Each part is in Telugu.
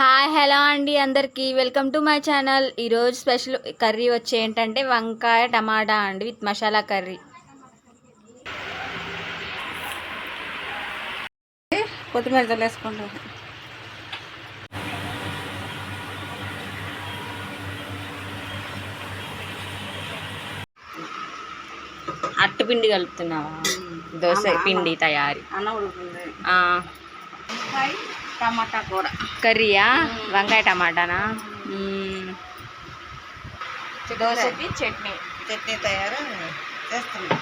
హాయ్ హలో అండి అందరికీ. Welcome to my channel. ఈరోజు స్పెషల్ కర్రీ వచ్చి ఏంటంటే వంకాయ టమాటా అండి విత్ మసాలా కర్రీ. కొత్తిమీర చల్లేసుకుంటాం అట్టు పిండి కలుపుతున్నావా? దోశ పిండి తయారీ. అన్నం ఉడుకుంది. టమాటా కూర. కర్రీయా? వంకాయ టమాటానా. దోశకి చట్నీ. చట్నీ తయారు చేస్తున్నాం.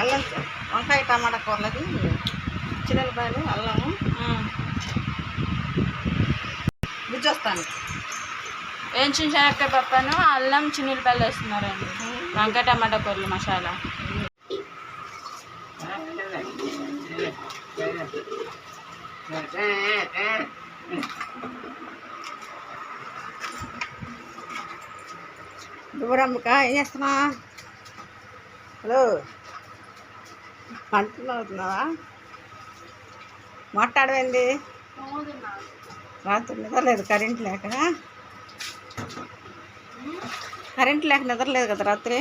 అల్లం వంకాయ టమాటా కూరలకి చిన్నపాయలు అల్లము. గుజ్జొస్తాను వేయించిన శనక్కాయ పప్పును? అల్లం చిన్నులపాయలు వేస్తున్నారండి. వంకాయ టమాటా కూరలు మసాలా. దూరమ్మక ఏం చేస్తున్నా హలో. పంటలు అవుతున్నావా మాట్లాడవేంది రాత్రి నిద్ర లేదు కరెంట్ లేక. కరెంట్ లేక నిద్ర లేదు కదా రాత్రి?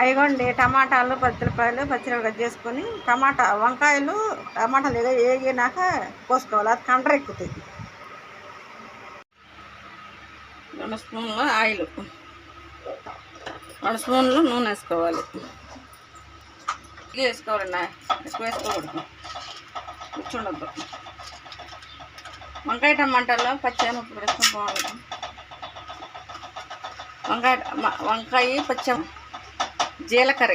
అవిగోండి టమాటాలు పచ్చిమిరపాయలు పచ్చిమిరపకాయలు కట్ చేసుకొని టమాటా వంకాయలు టమాటాలు ఏదో వేగినాక కోసుకోవాలి అది కండ్ర ఎక్కుతుంది రెండు స్పూన్లు ఆయిల్. రెండు స్పూన్లు నూనె వేసుకోవాలి. వేసుకోవాలండి ఎక్కువ వేసుకోకూడదు. కూర్చుండద్దు. వంకాయ టమాటాలో పచ్చిమిరపకాయలు వేసుకొని బాగుంటుంది వంకాయ వంకాయ పచ్చి జీలకర్ర.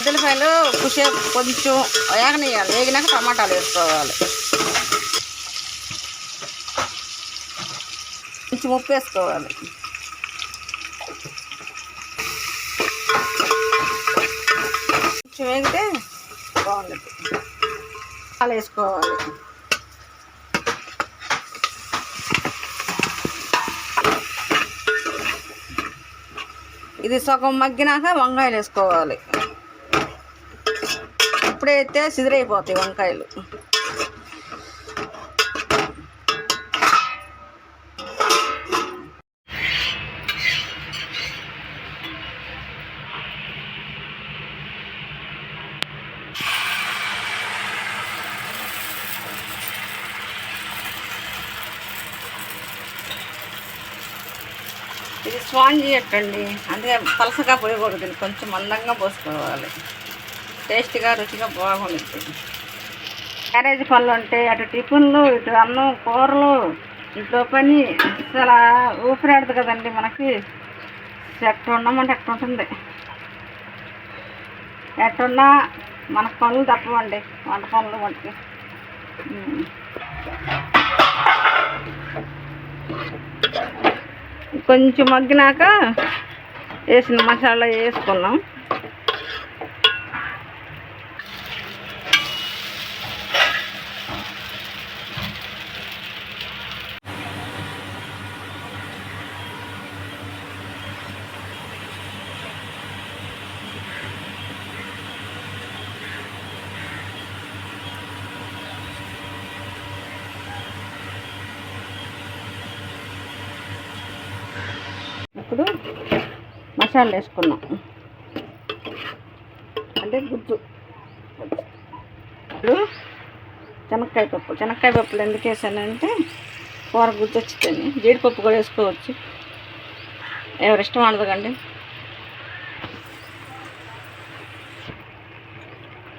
పెద్దలకాయలు కుసే కొంచెం వేగనేయాలి వేగినాక టమాటాలు వేసుకోవాలి. కొంచెం ఉప్పు వేసుకోవాలి. కొంచెం వేగితే బాగుంటుంది అలా వేసుకోవాలి. ఇది సగం మగ్గినాక వంకాయలు వేసుకోవాలి. ఇప్పుడైతే సిదిరైపోతాయి వంకాయలు. ఇది స్పాంజ్ ఎట్టండి అందుకే పలసగా పోయకూడదు కొంచెం మందంగా పోసుకోవాలి. టేస్ట్గా రుచిగా బాగుంటుంది. క్యారేజ్ పనులు ఉంటే అటు టిఫిన్లు ఇటు అన్నం కూరలు ఇంట్లో పని. అసలు ఊపిరాడదు కదండి మనకి. ఎట్ట ఉండమంటే ఎట్ట ఉంటుంది. ఎట్టున్నా మనకు పనులు తప్పవండి. వంట పనులు మనకి. కొంచెం మగ్గినాక వేసిన మసాలా వేసుకున్నాం. ఇప్పుడు మసాలా వేసుకున్నాం. అంటే గుజ్జు. ఇప్పుడు శనక్కాయ పప్పు. శనక్కాయ పప్పులు ఎందుకు వేసానంటే కూర గుజ్జు వచ్చింది. జీడిపప్పు కూడా వేసుకోవచ్చు. ఎవరి ఇష్టం ఉండదుకండి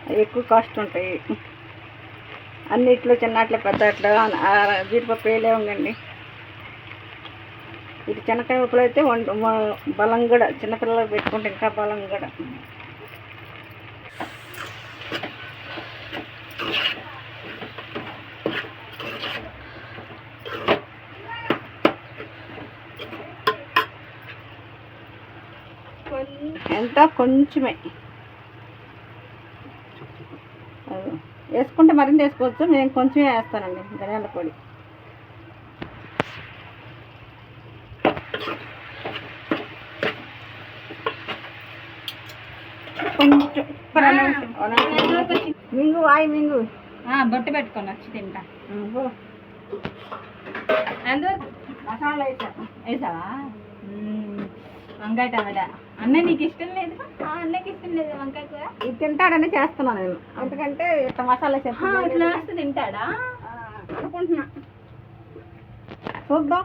అవి ఎక్కువ కాస్ట్ ఉంటాయి. అన్నిట్లో చిన్నట్లు పెద్దట్లో అట్లా జీడిపప్పు వేయలేమండి ఇది చెనక్కాయ ఉప్పులు అయితే బలం కూడా చిన్నపిల్లలకు పెట్టుకుంటే ఇంకా బలం కూడా ఎంత కొంచెమే. వేసుకుంటే మరింత వేసుకోవచ్చు నేను కొంచెమే వేస్తానండి ధనియాల పొడి. మింగు వాయి మింగు బొట్టు పెట్టుకొని వచ్చి తింటా మసాలా వేసావా. వంకాయ టమాటా అన్న నీకు ఇష్టం లేదు అన్నకి ఇష్టం లేదు వంకాయ కూర ఇది తింటాడని చేస్తున్నాను నేను ఎందుకంటే ఇట్లా మసాలా చెప్పి ఇట్లా వేస్తే తింటాడా అనుకుంటున్నా చూద్దాం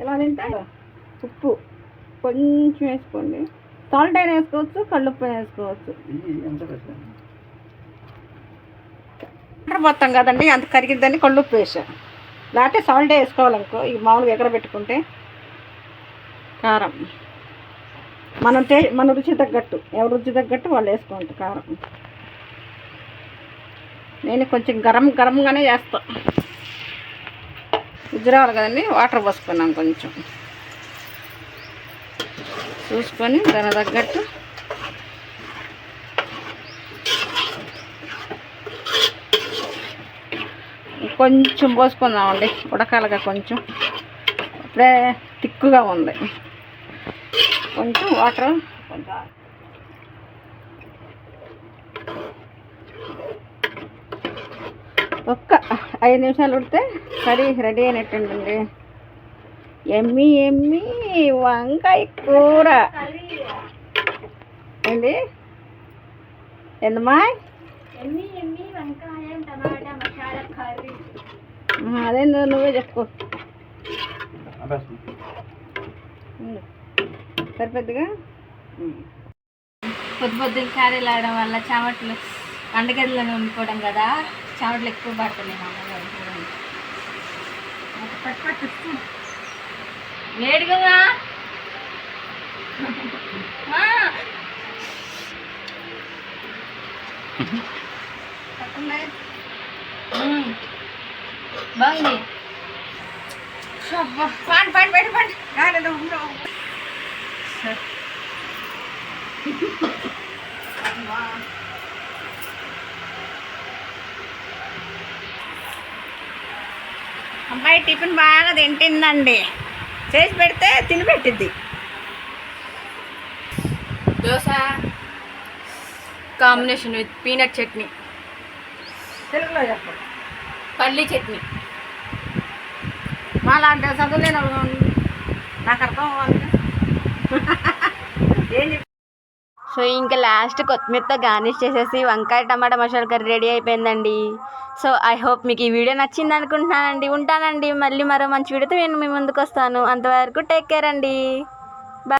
ఎలా తింటాడు ఉప్పు. కొంచెం వేసుకోండి. సాల్ట్ అయినా వేసుకోవచ్చు కళ్ళుప్పు వేసుకోవచ్చు. వాటర్ పోతాం కదండి అంత కరిగిద్దని కళ్ళుప్పు వేసా లేకపోతే సాల్ట్ వేసుకోవాలనుకో ఈ మామూలుగా ఎక్కడ పెట్టుకుంటే. కారం. మనం టే మన రుచి తగ్గట్టు ఎవరి రుచి తగ్గట్టు వాళ్ళు వేసుకోండి కారం. నేను కొంచెం గరం గరంగానే చేస్తా గుజ్జు కదండి? వాటర్ పోసుకున్నాం కొంచెం. చూసుకొని దాని తగ్గట్టు కొంచెం పోసుకుందామండి. ఉడకాలగా కొంచెం. అప్పుడే తిక్కుగా ఉంది. కొంచెం వాటర్ కొంచెం ఒక్క ఐదు నిమిషాలు ఉడితే కర్రీ రెడీ అయినట్టుండండి ఎమ్మి ఎమ్మి వంకాయ కూర. ఏంది? ఆహా, అదేందో నువ్వే చెప్పుకో. సరిపోద్దిగా. పొద్దు పొద్దున్న క్యారీలు ఆడడం వల్ల చెమటలు వంటగదిలోనే వండుకోవడం కదా చెమటలు ఎక్కువ పడుతున్నాయి మా అమ్మగారు చూడండి పట్టు, పట్టు, చూడు. వేడిగా. బాగుంది. పండి పండి బయట పండి. అమ్మాయి టిఫిన్ బాగా తింటుందండి. చేసి పెడితే తిని పెట్టిద్ది dosa combination with peanut chutney. తెలుగులో చెప్పు పల్లీ చట్నీ. మా లాంటి చదువులేని నాకు అర్థం అవ్వాలి సో ఇంకా లాస్ట్ కొత్తిమీరతో గార్నిష్ చేసేసి వంకాయ టమాటా మసాలా కర్రీ రెడీ అయిపోయిందండి. సో ఐ హోప్ మీకు ఈ వీడియో నచ్చింది అనుకుంటున్నానండి. ఉంటానండి. మళ్ళీ మరో మంచి వీడియోతో నేను మీ ముందుకు వస్తాను. అంతవరకు టేక్ కేర్ అండి.